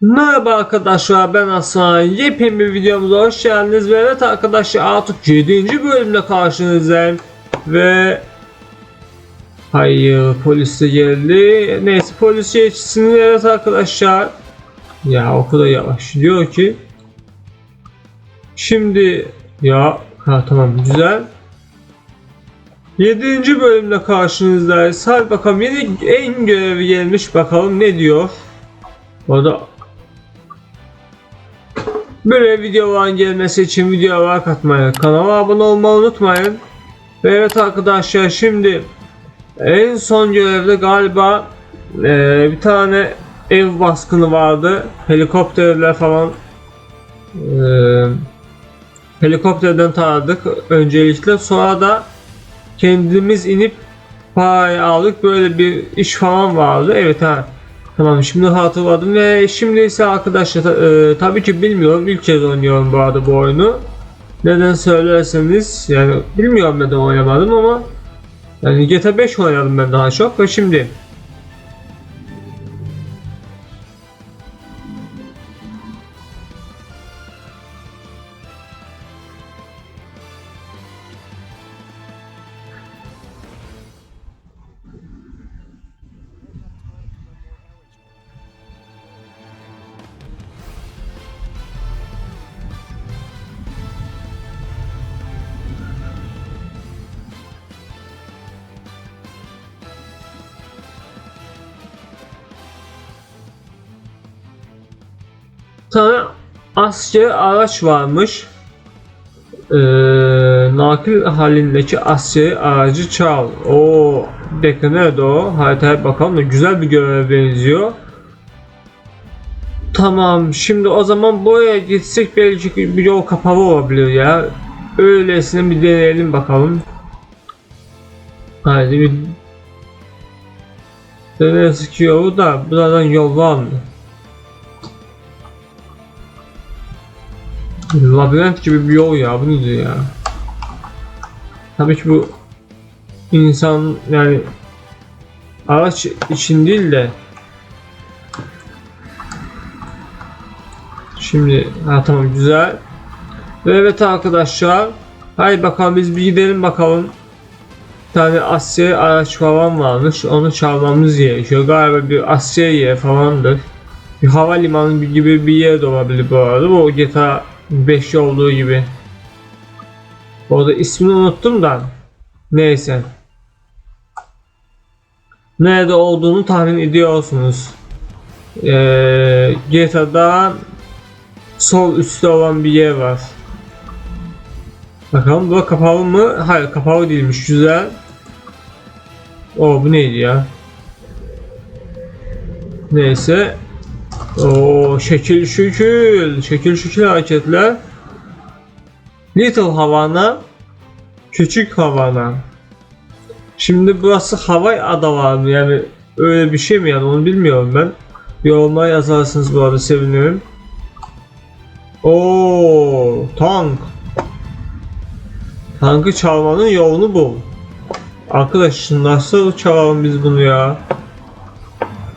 Merhaba arkadaşlar ben Hasan. Yepyeni bir videomuza hoş geldiniz. Ve evet arkadaşlar artık 7. bölümde karşınızdayım. Ve Hayır polis de geldi. Neyse polis geçsin evet arkadaşlar. Ya o kadar yavaş diyor ki. Şimdi ya ha tamam güzel. 7. bölümde karşınızdayız. Hadi bakalım yeni en görevi gelmiş bakalım ne diyor. Orada Böyle videoların gelmesi için videoya like atmayı, kanala abone olmayı unutmayın. Ve evet arkadaşlar şimdi en son görevde galiba eee, bir tane ev baskını vardı. Helikopterler falan eee, helikopterden taradık öncelikle. Sonra da kendimiz inip parayı aldık. Böyle bir iş falan vardı. Evet ha. Tamam şimdi hatırladım ve şimdi ise arkadaşlar e, tabii ki bilmiyorum ilk kez oynuyorum bu arada bu oyunu. Neden söylerseniz yani bilmiyorum neden oynamadım ama yani GTA 5 oynadım ben daha çok ve şimdi asker araç varmış. Ee, nakil halindeki askeri aracı çal. O dakika nerede o? Haritaya bakalım da güzel bir göreve benziyor. Tamam şimdi o zaman buraya gitsek belki bir yol kapalı olabilir ya. Öylesine bir deneyelim bakalım. Haydi bir Dene sıkıyor da buradan yol var mı? Labirent gibi bir yol ya bu nedir ya? Tabii ki bu insan yani araç için değil de Şimdi ha tamam güzel. Ve evet arkadaşlar Haydi bakalım biz bir gidelim bakalım. Bir tane Asya araç falan varmış. Onu çalmamız gerekiyor. Galiba bir Asya yer falandır. Bir havalimanı gibi bir yer de olabilir bu arada. Bu GTA 5 olduğu gibi. Orada ismini unuttum da. Neyse. Nerede olduğunu tahmin ediyorsunuz. Ee, GTA'da sol üstte olan bir yer var. Bakalım bu kapalı mı? Hayır kapalı değilmiş. Güzel. O bu neydi ya? Neyse. O şekil şükül, şekil şükül hareketler. Little Havana, küçük Havana. Şimdi burası Havay adaları? Yani öyle bir şey mi yani onu bilmiyorum ben. Yorumlara yazarsınız bu arada sevinirim. Oo, tank. Tankı çalmanın yolunu bul. Arkadaş nasıl çalalım biz bunu ya?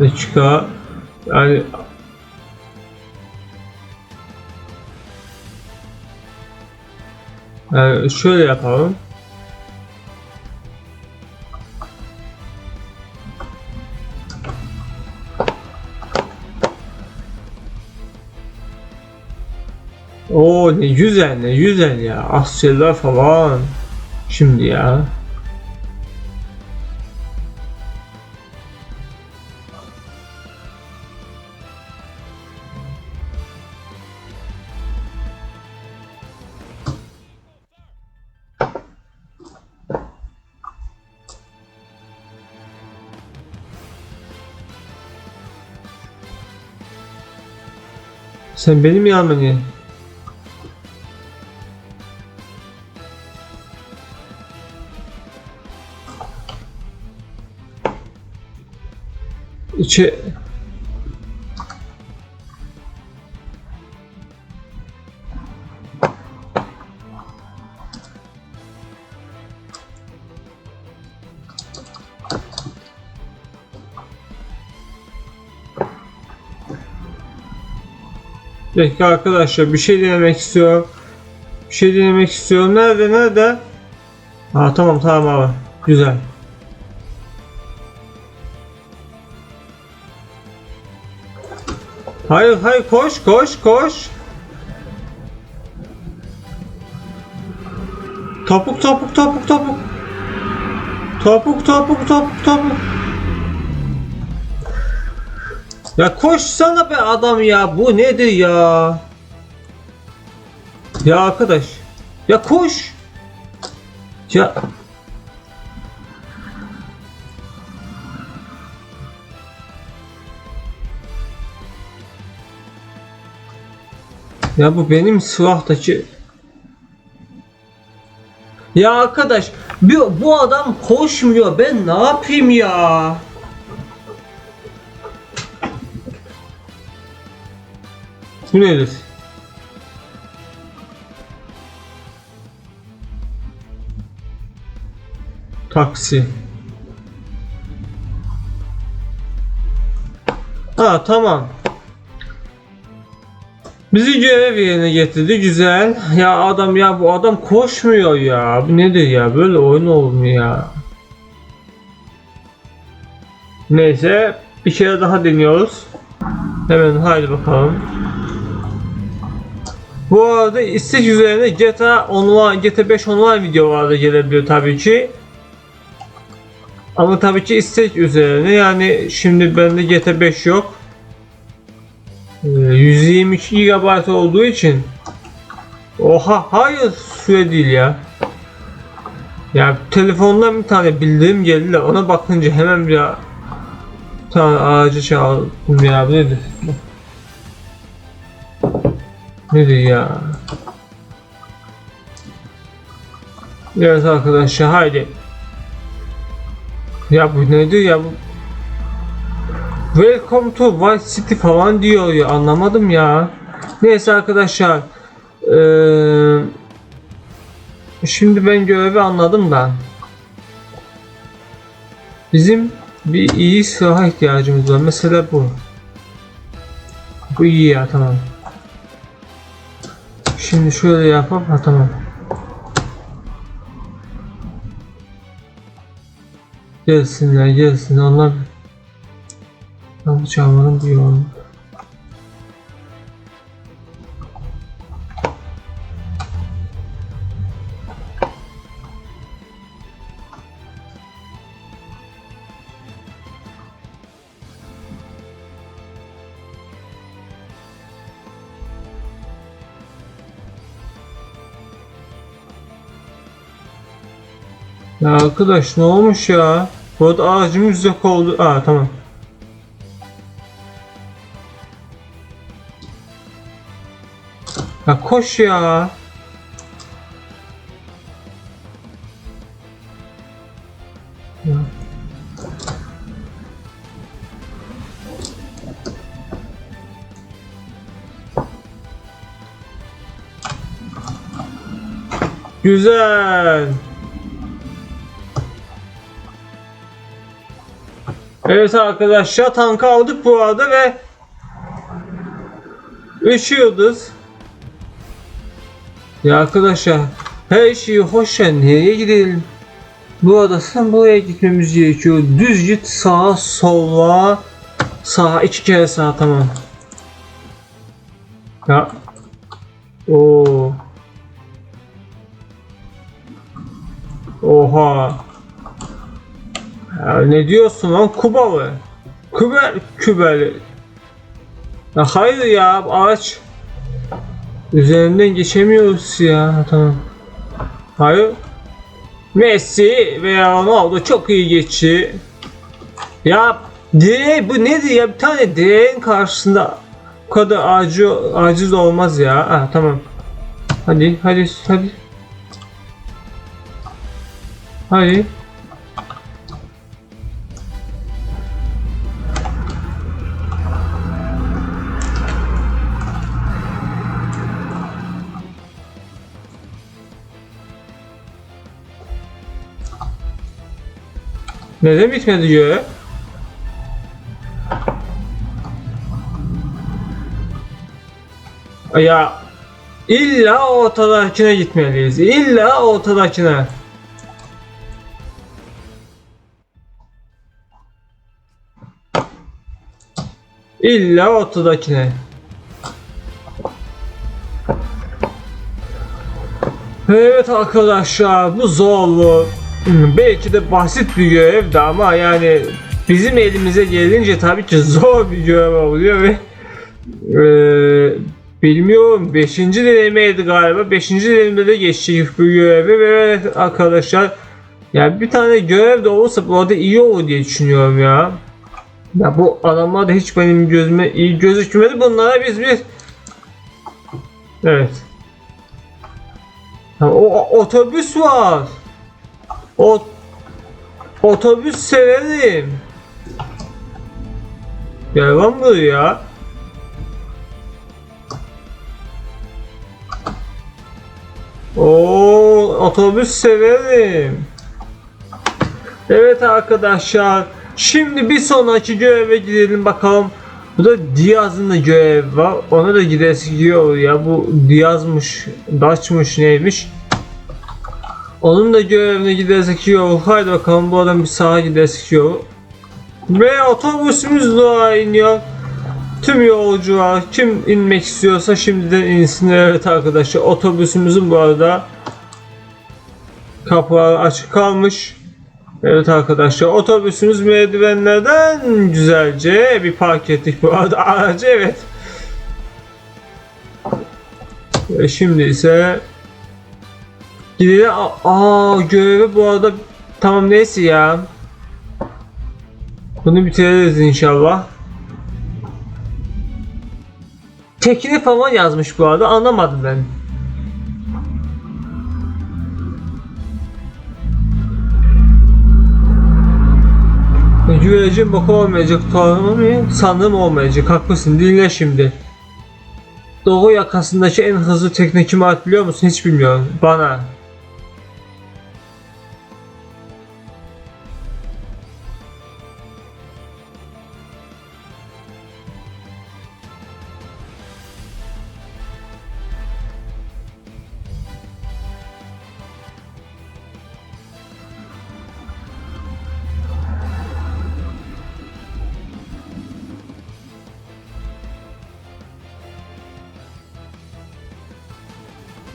Dakika. Yani Yani şöyle yapalım. Oo ne güzel ne güzel ya. Asyalılar falan. Şimdi ya. Sen benim yanıma niye? İçi... dakika arkadaşlar bir şey denemek istiyorum. Bir şey denemek istiyorum. Nerede nerede? Ha tamam tamam abi. Güzel. Hayır hayır koş koş koş. Topuk topuk topuk topuk. Topuk topuk topuk topuk. Ya koşsana be adam ya bu nedir ya? Ya arkadaş. Ya koş. Ya Ya bu benim silahtaki Ya arkadaş bu, bu adam koşmuyor ben ne yapayım ya Bu nedir? Taksi Ha tamam Bizi görev yerine getirdi güzel. Ya adam ya bu adam koşmuyor ya. Bu nedir ya? Böyle oyun olmuyor ya. Neyse bir kere daha deniyoruz. Hemen haydi bakalım. Bu arada istek üzerine GTA online, GTA 5 online videolarda gelebilir tabii ki. Ama tabii ki istek üzerine yani şimdi bende GTA 5 yok. Ee, 122 GB olduğu için Oha hayır süre değil ya. Ya telefondan bir tane bildirim geldi de ona bakınca hemen bir tane ağacı çaldım ya bu nedir? Ya? Evet arkadaşlar haydi. Ya bu nedir ya bu? Welcome to Vice City falan diyor ya anlamadım ya. Neyse arkadaşlar. Eee şimdi ben görevi anladım da. Bizim bir iyi silaha ihtiyacımız var. Mesela bu. Bu iyi ya tamam. Şimdi şöyle yapalım. Ha tamam. Gelsinler gelsin onlar Kapı çalmanın bir yolu. Ya arkadaş ne olmuş ya? Burada ağacımız yok oldu. Aa tamam. Ya koş. Ya. Güzel. Evet arkadaşlar tankı aldık bu arada ve 3 yıldız. Ya arkadaşlar her şeyi hoş ya nereye gidelim? Bu sen buraya gitmemiz gerekiyor. Düz git sağa sola sağa iki kere sağa tamam. Ya. Oo. Oha. Ya ne diyorsun lan Kubalı? Küber kübeli. Ya hayır ya ağaç. Üzerinden geçemiyoruz ya. Tamam. Hayır. Messi veya Ronaldo çok iyi geçti. Ya direğe bu nedir ya? Bir tane direğin karşısında bu kadar acı, aciz olmaz ya. Ha, tamam. Hadi hadi hadi. Hadi. Neden bitmedi diyor? Ya illa ortadakine gitmeliyiz. İlla ortadakine. İlla ortadakine. Evet arkadaşlar bu zorlu. Hmm, Belki de basit bir görevdi ama yani bizim elimize gelince tabii ki zor bir görev oluyor ve eee, bilmiyorum 5. denemeydi galiba 5. denemede de geçecek bu görevi ve arkadaşlar yani bir tane görev de olursa bu arada iyi olur diye düşünüyorum ya. Ya bu adamlar da hiç benim gözüme iyi gözükmedi. Bunlara biz bir Evet. O, o- otobüs var. O otobüs severim. Gel lan buraya. Oo, otobüs severim. Evet arkadaşlar. Şimdi bir sonraki göreve gidelim bakalım. Bu da Diaz'ın da görevi var. Ona da gidesi gidiyor ya. Bu Diaz'mış, Daç'mış neymiş. Onun da görevine gidesi gidiyor. Haydi bakalım bu adam bir sağa gidesi gidiyor. Ve otobüsümüz daha iniyor. Tüm yolcular kim inmek istiyorsa şimdiden insin. Evet arkadaşlar otobüsümüzün bu arada kapıları açık kalmış. Evet arkadaşlar otobüsümüz merdivenlerden güzelce bir park ettik bu arada aracı evet. Ve şimdi ise gidelim. Aa görevi bu arada tamam neyse ya. Bunu bitiririz inşallah. Tekini falan yazmış bu arada anlamadım ben. Güvercin boku olmayacak tamam mı? Sanırım olmayacak. Haklısın. Dinle şimdi. Doğu yakasındaki en hızlı tekne kime ait biliyor musun? Hiç bilmiyorum. Bana.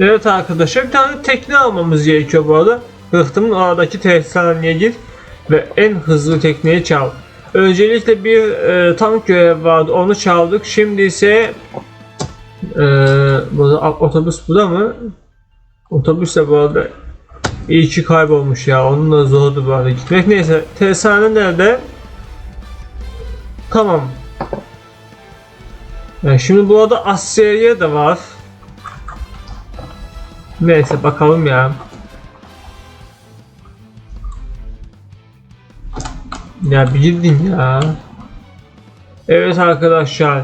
Evet arkadaşlar bir tane tekne almamız gerekiyor bu arada. Hıhtımın aradaki tesishaneye git ve en hızlı tekneyi çal. Öncelikle bir e, tank görevi vardı onu çaldık. Şimdi ise e, burada otobüs burada mı? Otobüs de bu arada iyi ki kaybolmuş ya. Onunla zordu bu arada gitmek. Neyse tesishane nerede? Tamam. E, şimdi bu arada Asya'ya da var. Neyse bakalım ya. Ya bildin ya. Evet arkadaşlar.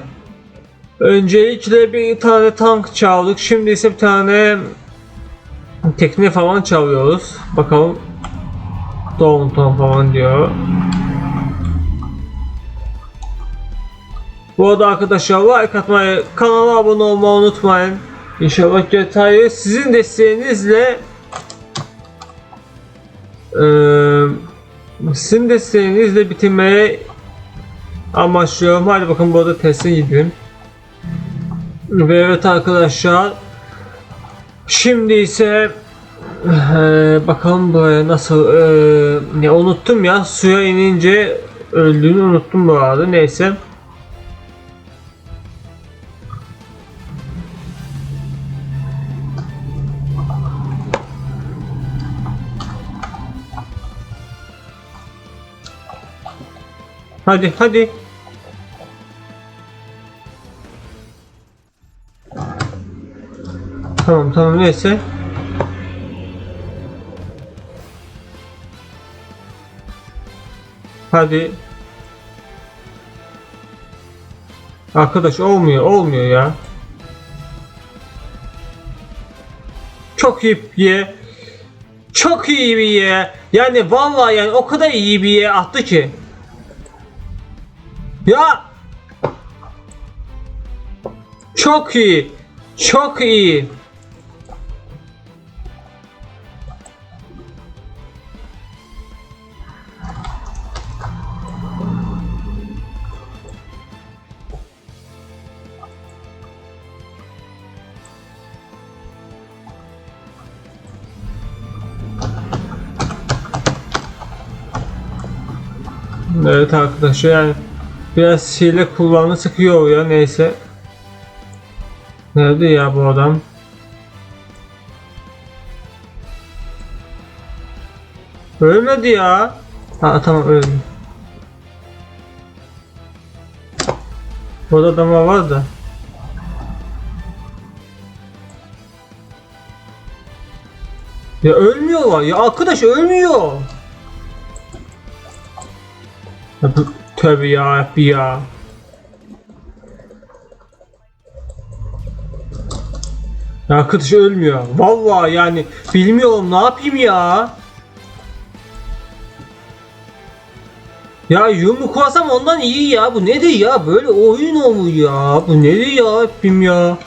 Öncelikle bir tane tank çaldık. Şimdi ise bir tane tekne falan çalıyoruz. Bakalım. Downtown falan diyor. Bu arada arkadaşlar like atmayı, kanala abone olmayı unutmayın. İnşallah GTA'yı sizin desteğinizle eee sizin desteğinizle bitirmeye amaçlıyorum. Hadi bakın bu arada teste gidelim. Ve evet arkadaşlar şimdi ise eee, bakalım buraya nasıl eee, ne unuttum ya suya inince öldüğünü unuttum bu arada neyse. Hadi hadi. Tamam tamam neyse. Hadi. Arkadaş olmuyor olmuyor ya. Çok iyi bir ye. Çok iyi bir ye. Yani vallahi yani o kadar iyi bir ye attı ki. Ya! Çok iyi. Çok iyi. Evet arkadaşlar yani biraz hile kullanı sıkıyor ya neyse. Nerede ya bu adam? Ölmedi ya. Ha tamam öldü. Burada adamlar var da. Ya ölmüyorlar ya arkadaş ölmüyor. Ya bu- Tövbe ya Rabbi ya. Ya arkadaş ölmüyor. Vallahi yani bilmiyorum ne yapayım ya. Ya yumruk kursam ondan iyi ya. Bu nedir ya? Böyle oyun olmuyor ya. Bu nedir ya Rabbim ya.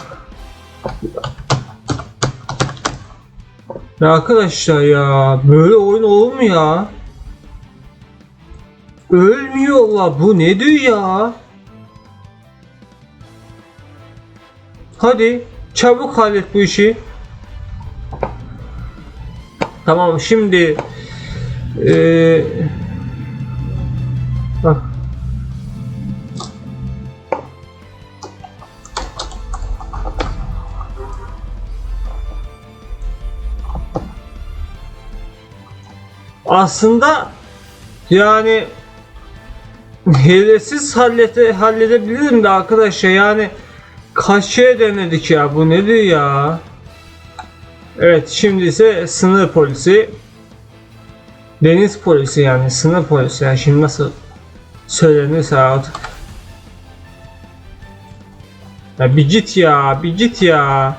Ya arkadaşlar ya böyle oyun olur mu ya? Ölmüyorlar. Bu nedir ya? Hadi çabuk hallet bu işi. Tamam şimdi eee bak aslında yani hilesiz hallete, halledebilirim de arkadaşlar yani kaç şey denedik ya bu nedir ya? Evet şimdi ise sınır polisi deniz polisi yani sınır polisi. Yani şimdi nasıl söylenirse artık. Ya bir git ya bir git ya.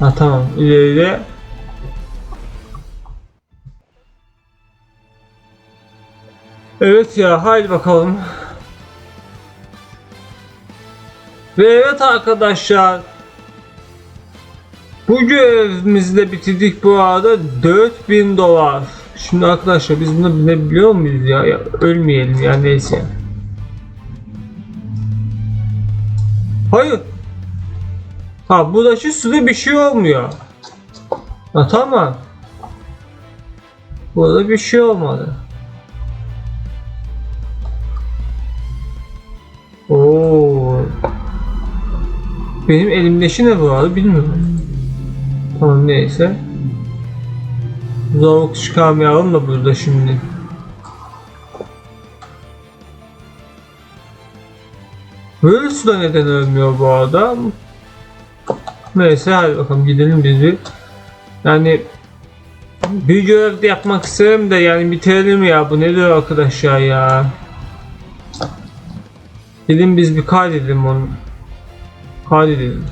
Ha tamam ileride Evet ya haydi bakalım. Ve evet arkadaşlar. Bu görevimizi de bitirdik bu arada 4000 dolar. Şimdi arkadaşlar biz bunu bilebiliyor muyuz ya? ya ölmeyelim ya neyse. Hayır. Ha şu suda bir şey olmuyor. Ha tamam. Burada bir şey olmadı. Oo. Benim elimdeki ne bu arada bilmiyorum. Tamam neyse. Zorluk çıkarmayalım da burada şimdi. Böyle suda neden ölmüyor bu adam? Neyse hadi bakalım gidelim biz bir. Yani bir görev de yapmak isterim de yani bitirelim ya bu nedir arkadaşlar ya. Dedim biz bir kaydedelim onu. Kaydedelim.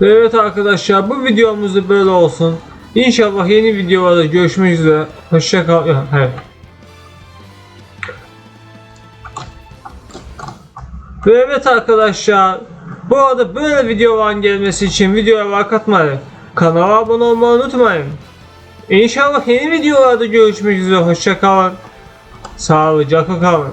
Ve Evet arkadaşlar bu videomuz da böyle olsun. İnşallah yeni videolarda görüşmek üzere. Hoşça Evet. Ve evet arkadaşlar bu arada böyle videoların gelmesi için videoya like atmayı, kanala abone olmayı unutmayın. İnşallah yeni videolarda görüşmek üzere. Hoşça kalın. Sağlıcakla kalın.